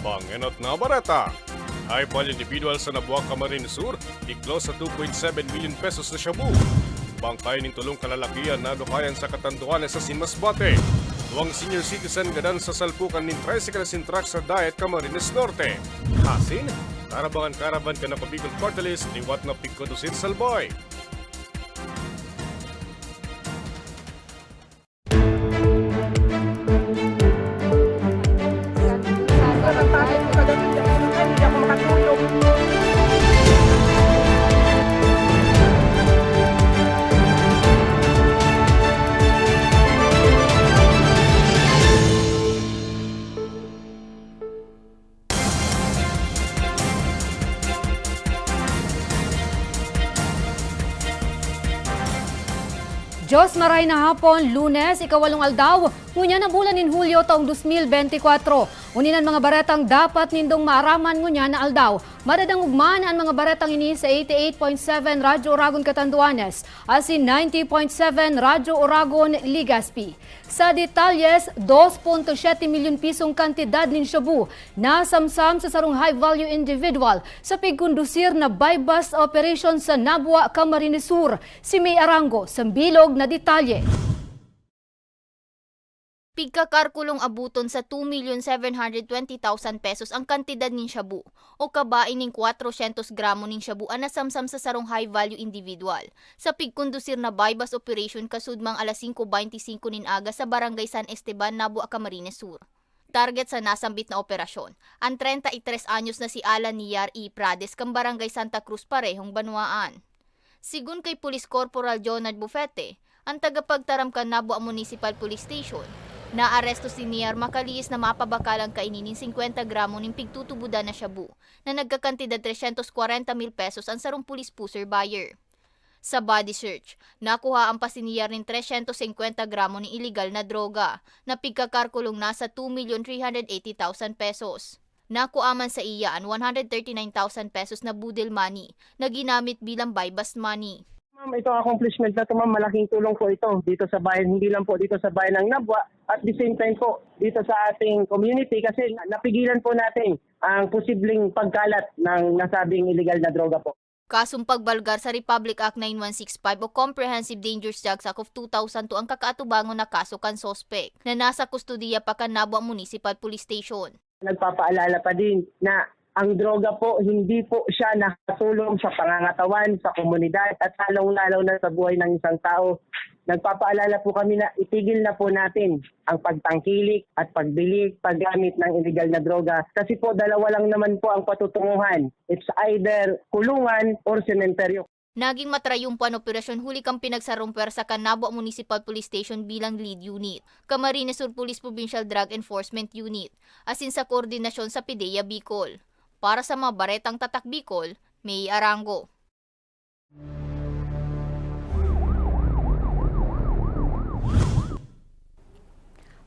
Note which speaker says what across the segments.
Speaker 1: Bangenot na Barata. High value individual sa Nabuang Camarines Sur, i-close sa 2.7 million pesos na shabu. Bangkay ning tulong kalalakihan na dukayan sa Katanduanes sa Sinmasbate. Tuwang senior citizen gadan sa salpukan ning tricycle sin truck sa Diet Camarines Norte. Hasin, karabangan karaban ka na pabigong portalis, liwat na pigkodusin salboy.
Speaker 2: Diyos maray na hapon, lunes, ikawalong aldaw, ngunya na bulan nin Hulyo taong 2024. Uninan mga baretang dapat nindong maaraman ngunya na aldaw. Madadang ugman ang mga baretang ini sa 88.7 Radyo Oragon Catanduanes, asin 90.7 Radyo Oragon Ligaspi. Sa detalyes, 2.7 milyon pisong kantidad nin shabu na samsam sa sarong high-value individual sa pigkondusir na buy-bust operation sa Nabua, Camarines Sur. Si May Arango, sa bilog na detalye.
Speaker 3: Pigkakarkulong abuton sa 2,720,000 pesos ang kantidad nin shabu o kabain ning 400 gramo ning shabu ang nasamsam sa sarong high-value individual sa pigkondusir na buy-bust operation kasudmang alas 5.25 nin aga sa barangay San Esteban, Nabua, Camarines Sur. Target sa nasambit na operasyon, ang 33 anyos na si Alan Niyar E. Prades kang barangay Santa Cruz parehong Banwaan. Sigun kay Police Corporal Jonad Bufete, ang tagapagtaram kan Nabua Municipal Police Station, Naaresto si Niar makaliis na mapabakalang kaininin 50 gramo ng pigtutubudan na shabu na nagkakantidad 340 mil pesos ang sarong pulis puser buyer. Sa body search, nakuha ang pasiniyar ng 350 gramo ng illegal na droga na pigkakarkulong nasa 2,380,000 pesos. Nakuha man sa iya ang 139,000 pesos na budel money na ginamit bilang buy-bust money.
Speaker 4: Ma'am, itong accomplishment na ito, ma'am, malaking tulong po ito dito sa bayan, hindi lang po dito sa bayan ng Nabwa, at the same time po dito sa ating community kasi napigilan po natin ang posibleng pagkalat ng nasabing illegal na droga po.
Speaker 3: Kasong pagbalgar sa Republic Act 9165 o Comprehensive Dangerous Drugs Act of 2002 ang kakaatubangon na kaso kan sospek na nasa kustudiya pa kan Nabua Municipal Police Station.
Speaker 4: Nagpapaalala pa din na ang droga po, hindi po siya nakatulong sa pangangatawan, sa komunidad at lalong-lalo na sa buhay ng isang tao. Nagpapaalala po kami na itigil na po natin ang pagtangkilik at pagbili, paggamit ng illegal na droga. Kasi po dalawa lang naman po ang patutunguhan. It's either kulungan or sementeryo.
Speaker 3: Naging matrayumpan operasyon huli kang pinagsarumper sa Canabo Municipal Police Station bilang lead unit, Camarines Sur Police Provincial Drug Enforcement Unit, asin sa koordinasyon sa PIDEA Bicol. Para sa mga baretang tatak Bicol, May Arango.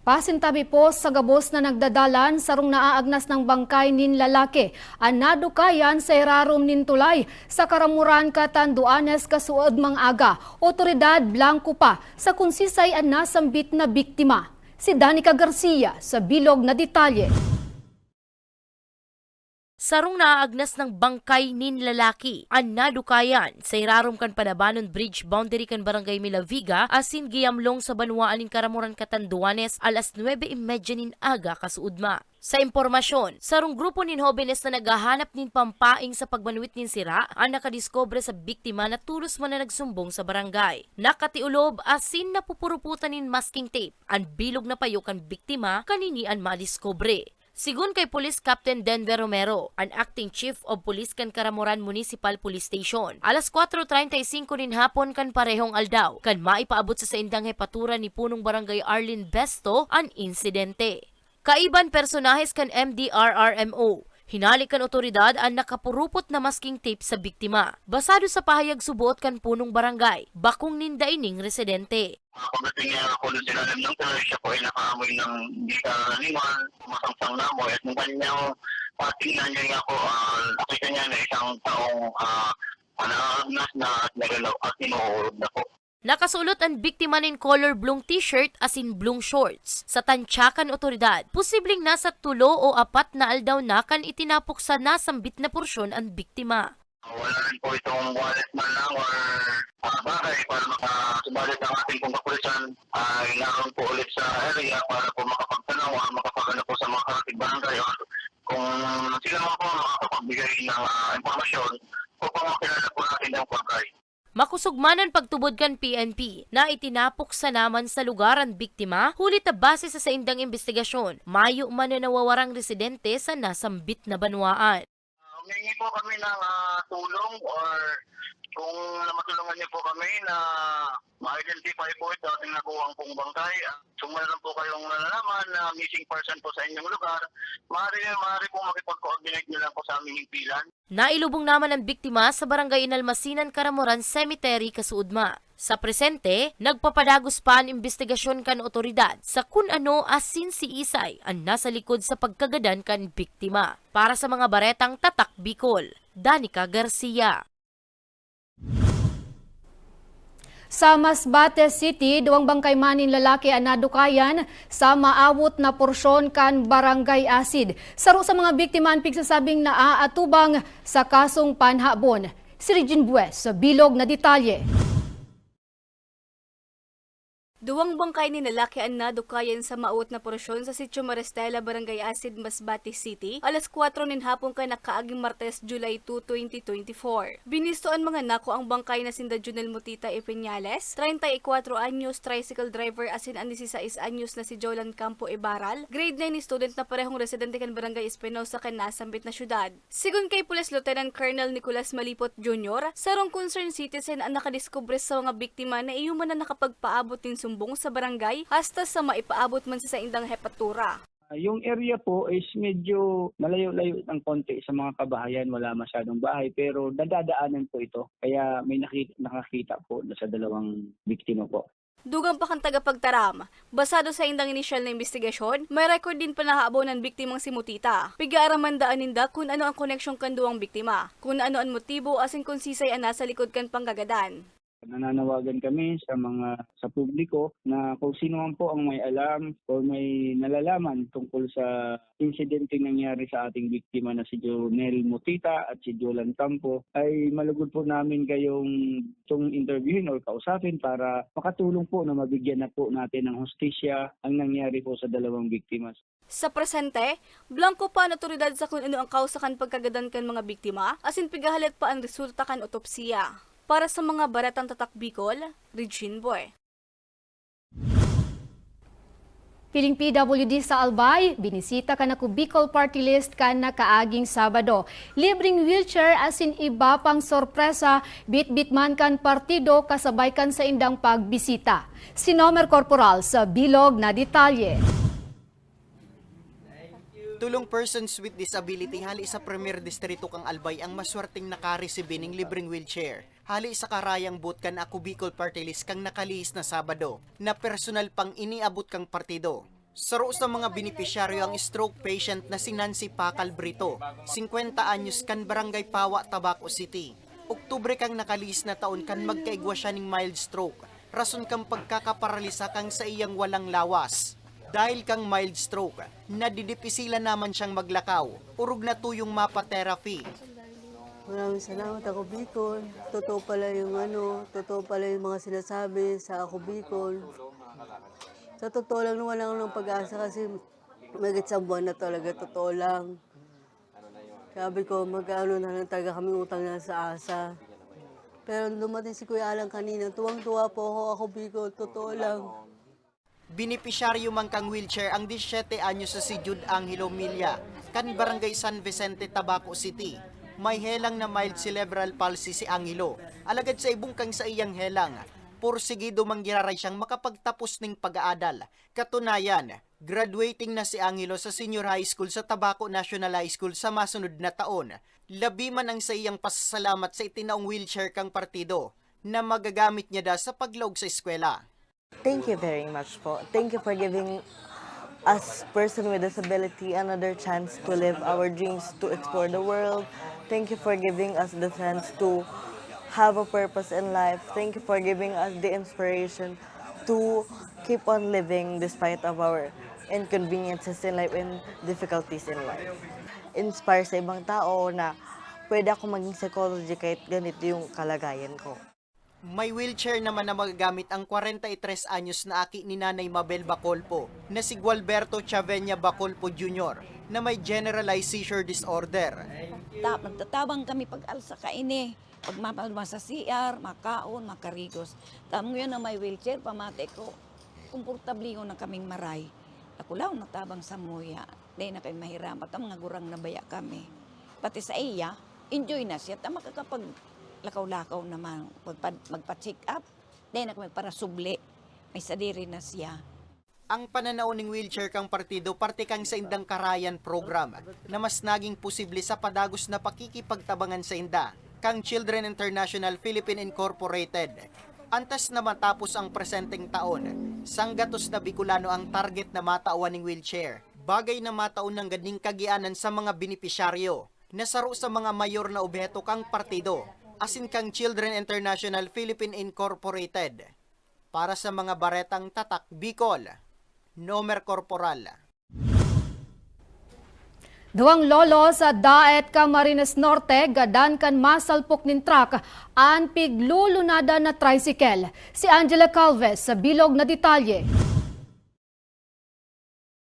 Speaker 2: Pasintabi po sa gabos na nagdadalan sarong naaagnas ng bangkay nin lalaki. Anado kayan sa irarom nin tulay sa Karamuran Katanduanes kasuod mang aga. Otoridad blanco pa sa kunsisay ang nasambit na biktima. Si Danica Garcia sa bilog na detalye.
Speaker 5: Sarong naaagnas ng bangkay nin lalaki. An nadukayan sa irarom kan Panabanon Bridge boundary kan Barangay Milaviga asin giyamlong sa Banwaan nin Karamuran Katanduanes alas 9.30 nin aga kasuudma. Sa impormasyon, sarong grupo nin hobenes na naghahanap nin pampaing sa pagbanwit nin sira ang nakadiskobre sa biktima na tulos man na nagsumbong sa barangay. Nakatiulob asin napupuruputan nin masking tape ang bilog na payo kan biktima kanini an madiskobre. Sigun kay Police Captain Denver Romero, ang acting chief of police kan Karamuran Municipal Police Station. Alas 4.35 nin hapon kan parehong aldaw, kan maipaabot sa saindang hepatura ni punong barangay Arlene Besto ang insidente. Kaiban personahes kan MDRRMO, Hinalik kan otoridad ang nakapurupot na masking tape sa biktima. Basado sa pahayag subuot kan punong barangay, bakong nindaining residente.
Speaker 6: Pagdating niya ako ng silalim ng tuloy, siya po ay nakaamoy ng hindi kumasangsang na amoy. At nung kanyang patingnan niya po, uh, niya na isang taong uh, na at nagalaw at inuurog na po.
Speaker 5: Nakasulot ang biktima ng color blue t-shirt as in blue shorts. Sa tansyakan otoridad, posibleng nasa tulo o apat na aldaw na kan itinapok sa nasambit na porsyon ang biktima.
Speaker 6: Wala rin po itong wallet man lang or uh, bagay para makasubalit ang ating pong kapulisan. Uh, inaroon po ulit sa area para po makapagtanaw, uh, makapagano po sa mga karating barangay or kung sila man po makakapagbigay ng uh, impormasyon, po po makilala po natin ang barangay.
Speaker 5: Makusugmanan pagtubod kan PNP na itinapok sa naman sa lugar ang biktima hulit na base sa saindang investigasyon. Mayo man na nawawarang residente sa nasambit na banwaan.
Speaker 6: Uh, Humingi po kami ng ah, tulong or kung matulungan niyo po kami na ma-identify po ito ating nakuwang pong bangkay. Meron po kayong nalalaman na missing person po sa inyong lugar, maaari, maaari po makipag-coordinate niyo lang po sa aming himpilan.
Speaker 5: Nailubong naman ang biktima sa barangay Inalmasinan, Karamoran Cemetery, Kasuudma. Sa presente, nagpapadagos pa ang investigasyon kan otoridad sa kung ano asin si Isay ang nasa likod sa pagkagadan kan biktima. Para sa mga baretang tatak Bicol, Danica Garcia.
Speaker 2: Sa Masbate City, duwang bangkay manin lalaki ang nadukayan sa maawot na porsyon kan barangay asid. Saro sa mga biktima ang pigsasabing naaatubang sa kasong panhabon. Si Regine Bues sa bilog na detalye.
Speaker 7: Duwang bangkay ni lalaki ang nadukayan sa maut na porosyon sa Sitio Maristela, Barangay Asid, Masbate City, alas 4 nin hapon kay nakaaging Martes, July 2, 2024. Binistoan mga nako ang bangkay na sinda Junel Mutita Epeñales, 34 anyos, tricycle driver asin ang 16 anyos na si Jolan Campo Ibaral, grade 9 ni student na parehong residente kan Barangay Espinosa kan nasambit na syudad. Sigun kay Police Lieutenant Colonel Nicolas Malipot Jr., sarong concerned citizen ang nakadiskubre sa mga biktima na iyuman na nakapagpaabot din sumbong sa barangay hasta sa maipaabot man sa saindang hepatura.
Speaker 8: Ah, Yung area po is medyo malayo-layo ng konti sa mga kabahayan, wala masyadong bahay, pero nadadaanan po ito. Kaya may nakita, nakakita po sa dalawang biktima po.
Speaker 7: Dugang pa kang tagapagtaram. Basado sa indang inisyal na investigasyon, may record din pa nahaabo ng biktimang si Mutita. Pigaaraman ninda kung ano ang koneksyon kan duwang biktima, kung ano ang motibo asin kung sisay ang nasa likod kan panggagadan.
Speaker 8: Nananawagan kami sa mga sa publiko na kung sino man po ang may alam o may nalalaman tungkol sa insidente nangyari sa ating biktima na si Jonel Mutita at si Jolan Campo ay malugod po namin kayong itong interviewin or kausapin para makatulong po na mabigyan na po natin ng hustisya ang nangyari po sa dalawang biktima.
Speaker 7: Sa presente, blanco pa ang otoridad sa kung ano ang kausa kan pagkagadan kan mga biktima, asin pigahalit pa ang resulta kan otopsiya. Para sa mga baratang tatak Bicol, Regine Boy.
Speaker 2: Piling PWD sa Albay, binisita ka na ku Bicol Party List ka na kaaging Sabado. Libreng wheelchair asin iba pang sorpresa, bit-bit man kan partido kasabay kan sa indang pagbisita. Si Nomer Corporal sa bilog na detalye.
Speaker 9: Tulong persons with disability hali sa Premier Distrito kang Albay ang maswerteng nakaresebe ning libreng wheelchair. Hali sa karayang boot kan ako Bicol Party List kang nakalihis na Sabado na personal pang iniabot kang partido. Saro sa mga benepisyaryo ang stroke patient na si Nancy Pacal Brito, 50 anyos kan Barangay Pawa, Tabaco City. Oktubre kang nakalihis na taon kan magkaigwa siya ning mild stroke. Rason kang pagkakaparalisa kang sa iyang walang lawas. Dahil kang mild stroke, nadidipisila naman siyang maglakaw. Urog na tuyong mapa therapy.
Speaker 10: Maraming salamat ako Bicol. Totoo pala yung ano, totoo pala yung mga sinasabi sa ako Bicol. Sa totoo lang naman ako ng pag-asa kasi magit sa buwan na talaga, totoo lang. Sabi ko, magkano na lang talaga kami utang na sa asa. Pero dumating si Kuya Alang kanina, tuwang-tuwa po ako, ako Bicol, totoo lang.
Speaker 9: Binipisyaryo man kang wheelchair ang 17 anyos sa si Jude Angelo Milla, kan Barangay San Vicente, Tabaco City. May helang na mild cerebral palsy si Angelo. Alagad sa ibong kang sa iyang helang, porsigido manggiraray siyang makapagtapos ning pag-aadal. Katunayan, graduating na si Angelo sa senior high school sa Tabaco National High School sa masunod na taon. Labi man ang sa iyang pasasalamat sa itinaong wheelchair kang partido na magagamit niya da sa paglaog sa eskwela.
Speaker 10: Thank you very much po. Thank you for giving us person with disability another chance to live our dreams, to explore the world. Thank you for giving us the chance to
Speaker 11: have a purpose in life. Thank you for giving us the inspiration to keep on living despite of our inconveniences in life and difficulties in life. Inspire sa ibang tao na pwede ako maging psychology kahit ganito yung kalagayan ko.
Speaker 9: May wheelchair naman na magagamit ang 43 anyos na aki ni Nanay Mabel Bacolpo na si Gualberto Chavenya Bacolpo Jr. na may generalized seizure disorder.
Speaker 12: Ta nagtatabang kami pag alsa kaini. Pag mapalma sa CR, makaon, makarigos. Tamo yun na may wheelchair, pamate ko. Komportable ko na kaming maray. Ako lang natabang sa muya. Dahil na kayo mahiramat, ang mga gurang na baya kami. Pati sa iya, enjoy na siya. Tama kapag lakaw-lakaw naman, magpa, magpa-check up. Dahil na kami para subli. May sadiri na siya.
Speaker 9: Ang pananaw ng wheelchair kang partido parte kang sa Indang Karayan program na mas naging posible sa padagos na pakikipagtabangan sa Inda kang Children International Philippine Incorporated. Antas na matapos ang presenteng taon, sanggatos na Bicolano ang target na matawan ng wheelchair. Bagay na mataon ng ganing kagianan sa mga benepisyaryo. Nasaro sa mga mayor na obheto kang partido, asin kang Children International Philippine Incorporated. Para sa mga baretang tatak Bicol, Nomer Corporal.
Speaker 2: Duwang lolo sa Daet Camarines Norte, gadan kan masalpok nin truck, an piglulunada na tricycle. Si Angela Calves sa bilog na detalye.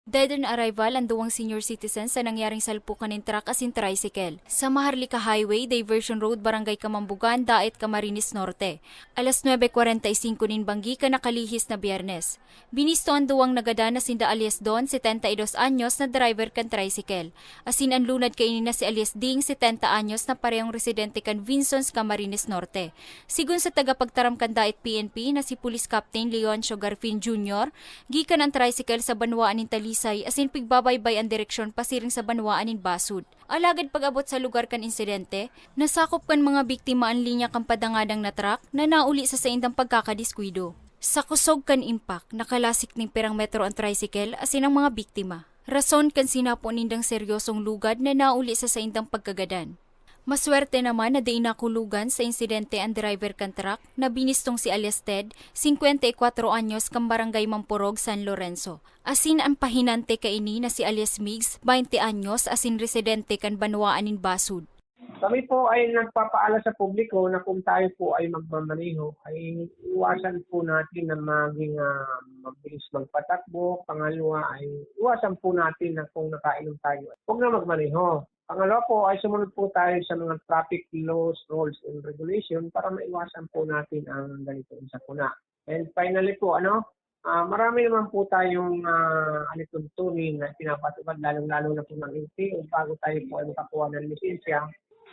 Speaker 13: Dead on arrival ang duwang senior citizens sa nangyaring salpukan ng truck asin tricycle sa Maharlika Highway, Diversion Road, Barangay Kamambugan, Daet, Camarines Norte. Alas 9.45 nin banggi ka nakalihis na biyernes. Binisto ang duwang nagada na sinda alias Don, 72 anyos na driver kan tricycle. Asin ang lunad kainin na si alias Ding, 70 anyos na parehong residente kan Vinsons, Camarines Norte. Sigun sa tagapagtaram kan Daet PNP na si Police Captain Leoncio Garfin Jr., gikan ang tricycle sa banwaan ng Talisay asin pigbabaybay ang direksyon pasiring sa banwaan ng Basud. Alagad pag-abot sa lugar kan insidente, nasakop kan mga biktima ang linya kan padangadang na truck na nauli sa saindang pagkakadiskwido. Sa kusog kan impact, nakalasik ning perang metro ang tricycle asin ang mga biktima. Rason kan sinapo nindang seryosong lugad na nauli sa saindang pagkagadan. Maswerte naman na di nakulugan sa insidente ang driver kan truck na binistong si alias Ted, 54 anyos kang barangay Mampurog, San Lorenzo. Asin ang pahinante kaini na si alias Migs, 20 anyos asin residente kan Banwaan in Basud.
Speaker 4: Kami po ay nagpapaala sa publiko na kung tayo po ay magmamaneho, ay iwasan po natin na maging ah, mabilis magpatakbo. Pangalawa ay iwasan po natin na kung nakainom tayo, huwag na magmaneho. Pangalawa po ay sumunod po tayo sa mga traffic laws, rules, and regulation para maiwasan po natin ang ganito sa kuna. And finally po, ano, ah, marami naman po tayong uh, alituntunin na pinapatupad, lalong-lalo na po ng LTO bago tayo po ay makakuha ng lisensya.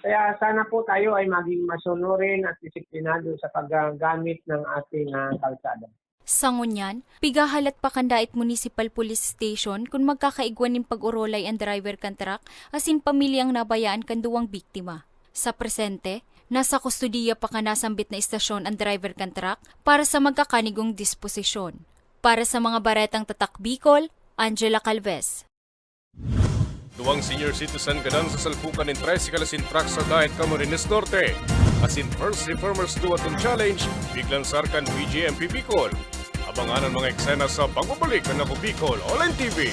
Speaker 4: Kaya sana po tayo ay maging masunurin at disiplinado sa paggamit ng ating ah, kalsada.
Speaker 13: Sa ngunyan, pigahalat pa kandait Municipal Police Station kung magkakaigwan ng pag-urolay ang driver kan truck asin pamilyang nabayaan kan duwang biktima. Sa presente, nasa kustudiya pa ka nasambit na istasyon ang driver kan truck para sa magkakanigong disposisyon. Para sa mga baretang tatak Bicol, Angela Calves.
Speaker 1: Duwang senior citizen gadan sa salpukan ng tricycle asin truck sa Daet Camarines Norte. Asin First Reformers Duatong Challenge, biglang sarkan BGMP Bicol. Abangan ang mga eksena sa pagbabalik ng Ako Bicol Online TV.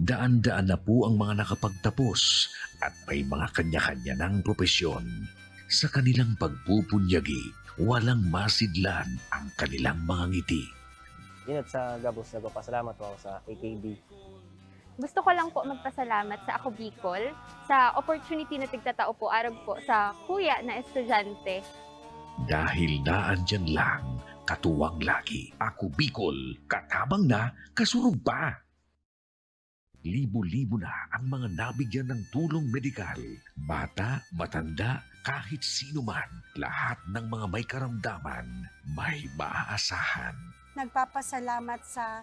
Speaker 14: Daan-daan na po ang mga nakapagtapos at may mga kanya-kanya ng propesyon. Sa kanilang pagpupunyagi, walang masidlan ang kanilang mga ngiti.
Speaker 15: Inat sa Gabos, nagpapasalamat po ako sa AKB.
Speaker 16: Gusto ko lang po magpasalamat sa Ako Bicol sa opportunity na tigtatao po arab po sa kuya na estudyante.
Speaker 14: Dahil naandyan lang, katuwang lagi. Ako Bicol, katabang na, kasurog pa. Libo-libo na ang mga nabigyan ng tulong medikal. Bata, matanda, kahit sino man, lahat ng mga may karamdaman, may maaasahan.
Speaker 17: Nagpapasalamat sa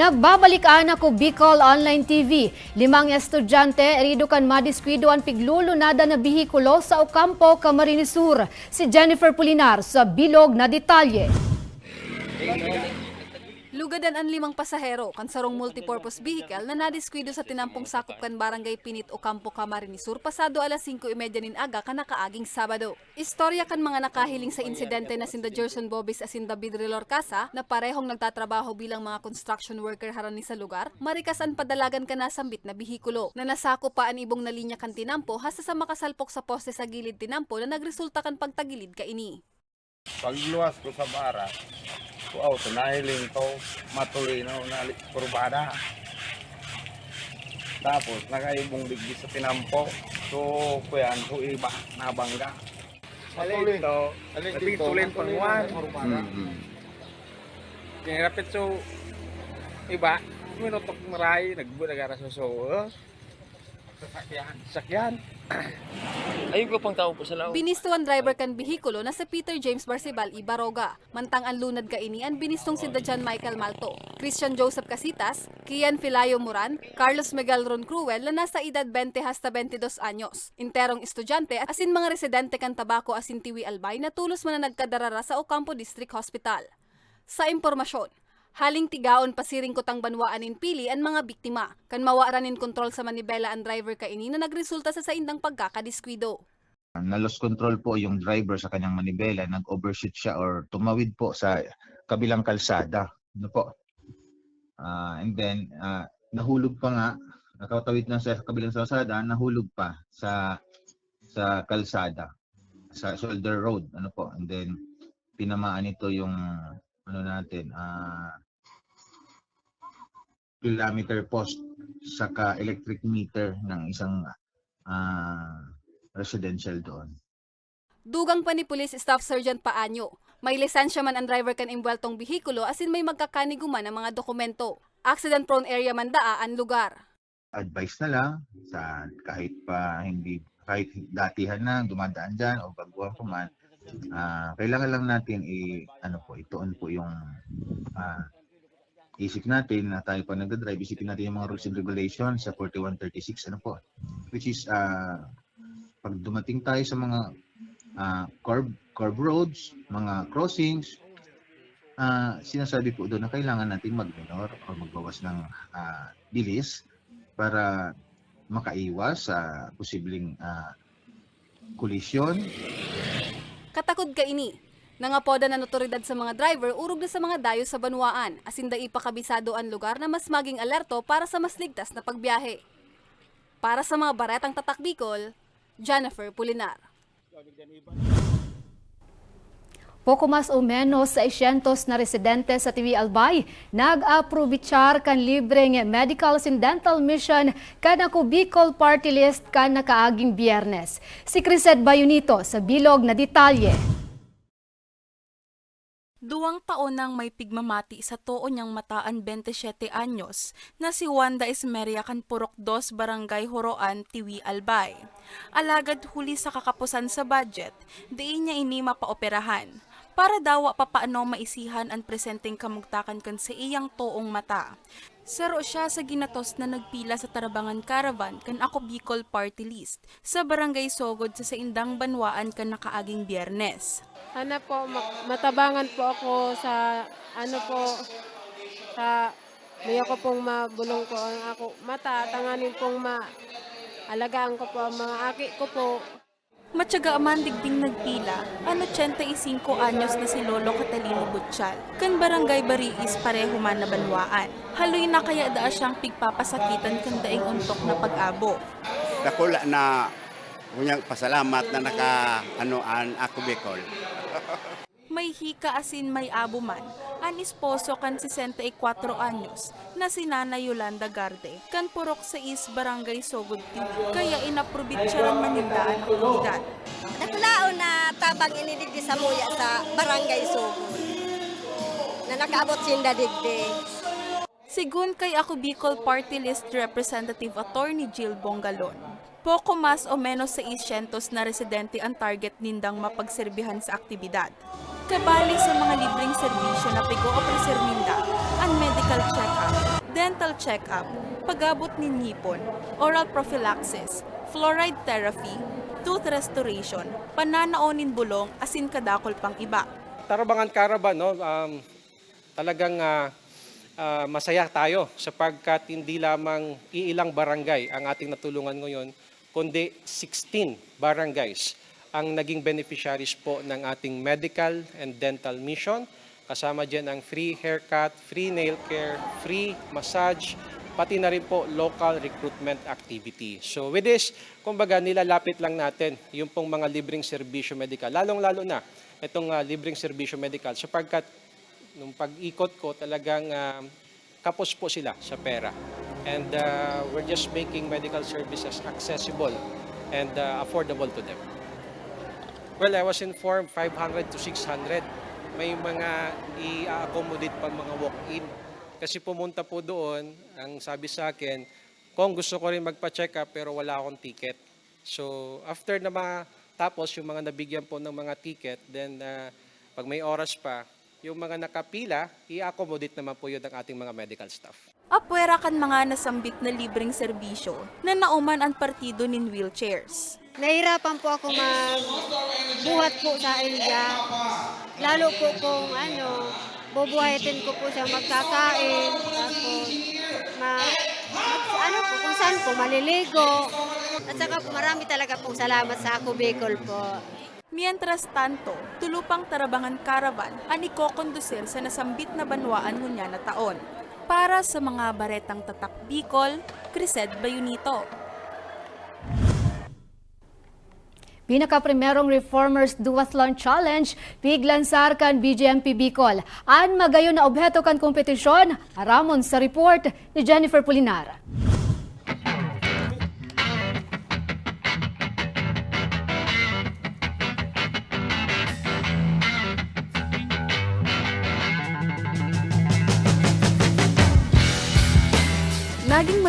Speaker 2: Nagbabalik ako Bicol Online TV. Limang estudyante erido kan madiskwido ang piglulo nada na bihikulo sa Ocampo, Camarines Sur. Si Jennifer Pulinar sa bilog na detalye.
Speaker 18: Lugadan ang limang pasahero kan sarong multipurpose vehicle na nadiskwido sa tinampong sakop kan barangay Pinit o Campo Camarines Sur pasado alas 5.30 nin aga kan nakaaging Sabado. Istorya kan mga nakahiling sa insidente na sinda Gerson Bobis at sinda Bidre Lorcasa na parehong nagtatrabaho bilang mga construction worker harani sa lugar, marikasan padalagan ka nasambit na bihikulo na nasako pa ang ibong na linya kan tinampo hasta sa makasalpok sa poste sa gilid tinampo na nagresulta kan pagtagilid ka ini.
Speaker 19: Pagluwas ko sa bara, wow, tunahiling ko, matuloy na na kurbada. Tapos, nakaibong digdi sa tinampo. So, kuyan, so iba, nabangga. Matuloy to, napituloy pangwan. Kaya rapit so, iba, minutok maray, nagbunagara sa so, sasakyan. Sasakyan.
Speaker 20: Ayun ko pang tao po sa lao.
Speaker 18: Binistuan driver kan bihikulo na si Peter James Barcebal Ibaroga. Mantang ang lunad ka ini ang binistong si John Michael Malto, Christian Joseph Casitas, Kian Filayo Moran, Carlos Miguel Ron Cruel na nasa edad 20 hasta 22 anyos. Interong estudyante asin mga residente kan Tabaco asin Tiwi Albay na tulos man na nagkadarara sa Ocampo District Hospital. Sa impormasyon, Haling tigaon pasiring kutang banwaanin pili ang mga biktima, kan mawaranin kontrol sa manibela ang driver kaini na nagresulta sa saindang pagkakadiskwido.
Speaker 21: na-lost control po yung driver sa kanyang manibela, nag-overshoot siya or tumawid po sa kabilang kalsada. Ano po? Ah, and then, ah, nahulog pa nga, nakatawid na sa kabilang kalsada, nahulog pa sa sa kalsada, sa shoulder road. Ano po? And then, tinamaan ito yung ano natin, ah kilometer post saka electric meter ng isang ah residential doon.
Speaker 18: Dugang pa ni Police Staff Sergeant Paanyo. May lisensya man ang driver kan imbweltong bihikulo asin may magkakaniguman ang mga dokumento. Accident prone area man daa ang lugar.
Speaker 21: Advice na lang sa kahit pa hindi kahit datihan na dumadaan dyan o baguhan pa man, ah, kailangan lang natin i ano po ituon po yung ah, isip natin na tayo pa nagda-drive, isipin natin yung mga rules and regulations sa 4136 ano po which is ah, pag dumating tayo sa mga ah, curb curb roads, mga crossings, ah, sinasabi po doon na kailangan natin mag-minor o magbawas ng ah, bilis para makaiwas sa posibleng ah, kollisyon.
Speaker 18: Katakod ka ini. Nangapoda na notoridad sa mga driver urog na sa mga dayo sa banwaan asin dai pakabisado ang lugar na mas maging alerto para sa mas ligtas na pagbiyahe. Para sa mga baretang tatak Bicol, Jennifer Pulinar.
Speaker 2: Poco mas o menos 600 na residente sa TV Albay nag-aprobichar kan libreng medical and dental mission kan ako Bicol Party List kan nakaaging biyernes. Si Crised Bayunito sa bilog na detalye.
Speaker 22: Duwang taon nang may pigmamati sa too niyang mataan 27 anyos na si Wanda Esmeria kan Purok 2 Barangay Horoan, Tiwi, Albay. Alagad huli sa kakapusan sa budget, diin niya ini mapaoperahan. Para dawa pa paano maisihan ang presenteng kamugtakan kan sa iyang toong mata. Saro siya sa ginatos na nagpila sa Tarabangan Caravan kan ako Bicol Party List sa Barangay Sogod sa Saindang Banwaan kan nakaaging biyernes.
Speaker 23: Ano po, ma- matabangan po ako sa, ano po, sa, may ako pong mabulong ko ang ako mata, tanganin pong ma, alagaan ko po ang mga aki ko po.
Speaker 22: Matyaga man digding nagpila, ang 85 anyos na si Lolo Catalino Butchal, kan barangay Bariis pareho man na banwaan. Haloy na kaya daa siyang pigpapasakitan kan daing untok na pag-abo.
Speaker 24: Dakula na Unyang pasalamat na naka ano an ako Bicol.
Speaker 22: May hika asin may abo man, ang esposo kan 64 anyos na si Nana Yolanda Garde, kan purok sa is Barangay Sogod kaya inaprobit siya rin manindaan ang komunidad.
Speaker 25: Naklaon na tabang inidigdi sa muya sa Barangay Sugod. Na nakaabot sinda digdi.
Speaker 22: Sigun kay ako Bicol Party List Representative Attorney Jill Bongalon, Poko mas o menos sa isyentos na residente ang target nindang mapagserbihan sa aktibidad. Kabali sa mga libreng serbisyo na pigo-offer ninda, ang medical check-up, dental check-up, pagabot nin ngipon, oral prophylaxis, fluoride therapy, tooth restoration, pananaonin bulong, asin kadakol pang iba.
Speaker 26: Tarabangan Caravan, no, um, talagang ah, ah, masaya tayo sapagkat hindi lamang iilang barangay ang ating natulungan ngayon, kundi 16 barangays ang naging beneficiaries po ng ating medical and dental mission. Kasama dyan ang free haircut, free nail care, free massage, pati na rin po local recruitment activity. So with this, kumbaga nilalapit lang natin yung pong mga libreng serbisyo medikal, lalong-lalo na itong ah, libreng serbisyo medikal sapagkat nung pag-ikot ko talagang ah, kapos po sila sa pera. And ah, we're just making medical services accessible and ah, affordable to them. Well, I was informed 500 to 600. May mga i-accommodate pa mga walk-in. Kasi pumunta po doon, ang sabi sa akin, kung gusto ko rin magpa-check up pero wala akong ticket. So after na matapos yung mga nabigyan po ng mga ticket, then ah, pag may oras pa, yung mga nakapila, i-accommodate naman po yun ng ating mga medical staff.
Speaker 22: Apwera kan mga nasambit na libreng serbisyo na nauman ang partido nin wheelchairs.
Speaker 27: Nahirapan po ako magbuhat po sa India. Lalo po kung ano, bubuhatin ko po siya magkakain. Tapos, ma, ano po, kung saan po, maliligo. At saka po, marami talaga pong salamat sa Ako Bicol po.
Speaker 22: Mientras tanto, tulupang tarabangan caravan ang ikokondusir sa nasambit na banwaan ngunya na taon. Para sa mga baretang tatak Bicol, Crised Bayunito.
Speaker 2: Pinaka-primerong Reformers Duathlon Challenge, piglansar kan BGMP Bicol. An magayon na obheto kan kompetisyon, aramon sa report ni Jennifer Pulinar.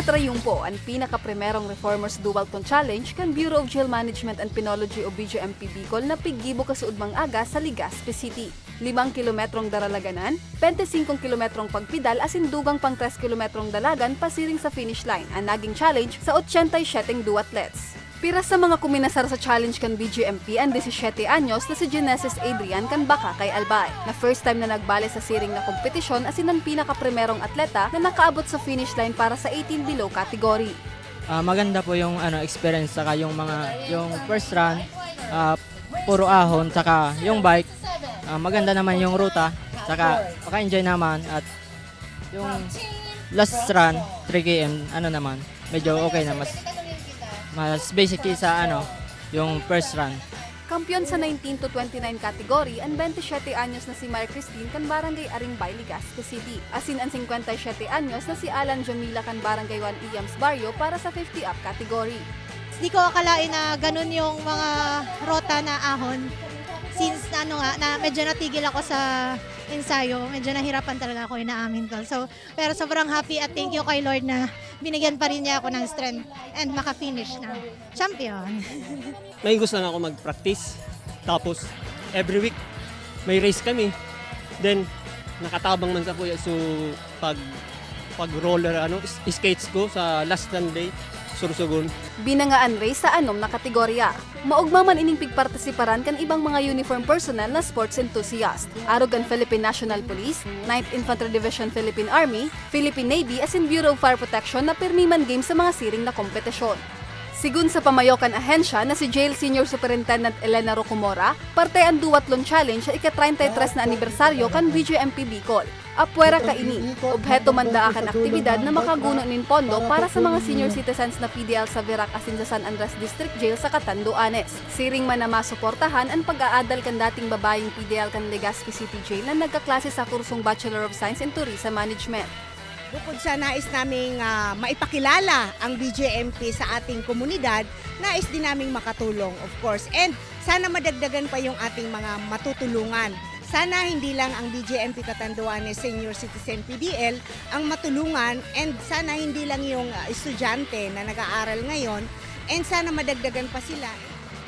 Speaker 18: Matrayumpo ang pinaka-primerong Reformers Dualton Challenge kan Bureau of Jail Management and Penology o BJMP Bicol na piggibo kasuudmang aga sa Legazpi City. 5 kilometrong daralaganan, 25 kilometrong pagpidal asin dugang pang 3 kilometrong dalagan pasiring sa finish line ang naging challenge sa 87 duatlets. Pira sa mga kuminasar sa challenge kan BGMP ang 17 anyos na si Genesis Adrian kan Baka kay Albay, na first time na nagbale sa siring na kompetisyon asin ang pinaka-primerong atleta na nakaabot sa finish line para sa 18 below category.
Speaker 28: Ah, maganda po yung ano experience saka yung mga yung first run ah, puro ahon saka yung bike ah, maganda naman yung ruta saka maka-enjoy naman at yung last run 3 km ano naman medyo okay na mas mas basically sa ano yung first run
Speaker 18: Kampiyon sa 19 to 29 category ang 27 anyos na si Maria Christine kan Barangay Aringbay, Legazpi City. Asin ang 57 anyos na si Alan Jamila kan Barangay 1 Iams Barrio para sa 50 up category.
Speaker 29: Hindi ko akalain na ganun yung mga rota na ahon. Since ano nga, na medyo natigil ako sa ensayo, medyo nahirapan talaga ako, inaamin ko. So, pero sobrang happy at thank you kay Lord na binigyan pa rin niya ako ng strength and maka-finish na champion.
Speaker 30: may gusto na ako mag-practice. Tapos, every week, may race kami. Then, nakatabang man sa kuya. So, pag, pag roller, ano, skates ko sa last Sunday, sursugon.
Speaker 18: Binangaan race sa anom na kategorya. Maugma man ining pigpartisiparan kan ibang mga uniform personnel na sports enthusiast. Arogan Philippine National Police, 9th Infantry Division Philippine Army, Philippine Navy as in Bureau of Fire Protection na pirmiman game sa mga siring na kompetisyon. Sigun sa pamayokan ahensya na si Jail Senior Superintendent Elena Rocomora, parte ang Duwatlon Challenge sa ika-33 na anibersaryo kan BGMP Bicol. Apwera ka ini, obheto manda akan aktibidad na makaguno nin pondo para sa mga senior citizens na PDL sa Verac asin sa San Andres District Jail sa Catanduanes. Siring man na masuportahan ang pag-aadal kan dating babayeng PDL kan Legazpi City Jail na nagkaklase sa kursong Bachelor of Science in Tourism Management.
Speaker 31: Bukod sa nais naming ah, maipakilala ang BJMP sa ating komunidad, nais din naming makatulong of course. And sana madagdagan pa yung ating mga matutulungan. Sana hindi lang ang BJMP Catanduanes Senior Citizen PDL ang matulungan and sana hindi lang yung ah, estudyante na nag-aaral ngayon and sana madagdagan pa sila.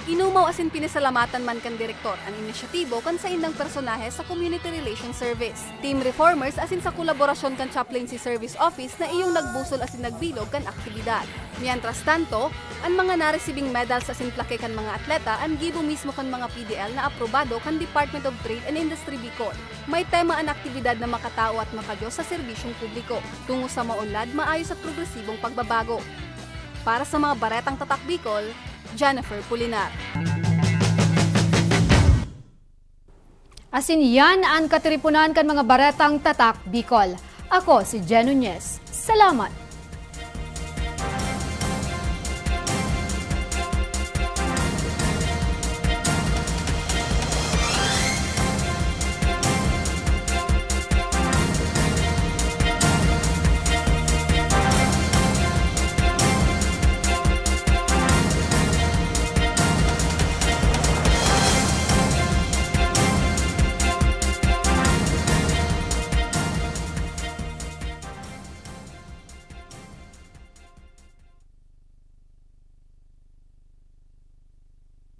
Speaker 18: Inumaw asin pinasalamatan man kan direktor ang inisyatibo kan sa indang personahe sa Community Relations Service. Team Reformers asin sa kolaborasyon kan Chaplaincy Service Office na iyong nagbusol asin nagbilog kan aktibidad. Mientras tanto, ang mga naresibing medals asin plake kan mga atleta ang gibo mismo kan mga PDL na aprobado kan Department of Trade and Industry Bicol. May tema ang aktibidad na makatao at makadyo sa serbisyong publiko tungo sa maunlad maayos at progresibong pagbabago. Para sa mga baretang tatak Bicol, Jennifer Pulinar.
Speaker 2: Asin yan ang katripunan kan mga baretang tatak Bicol. Ako si Jen Nunez. Salamat!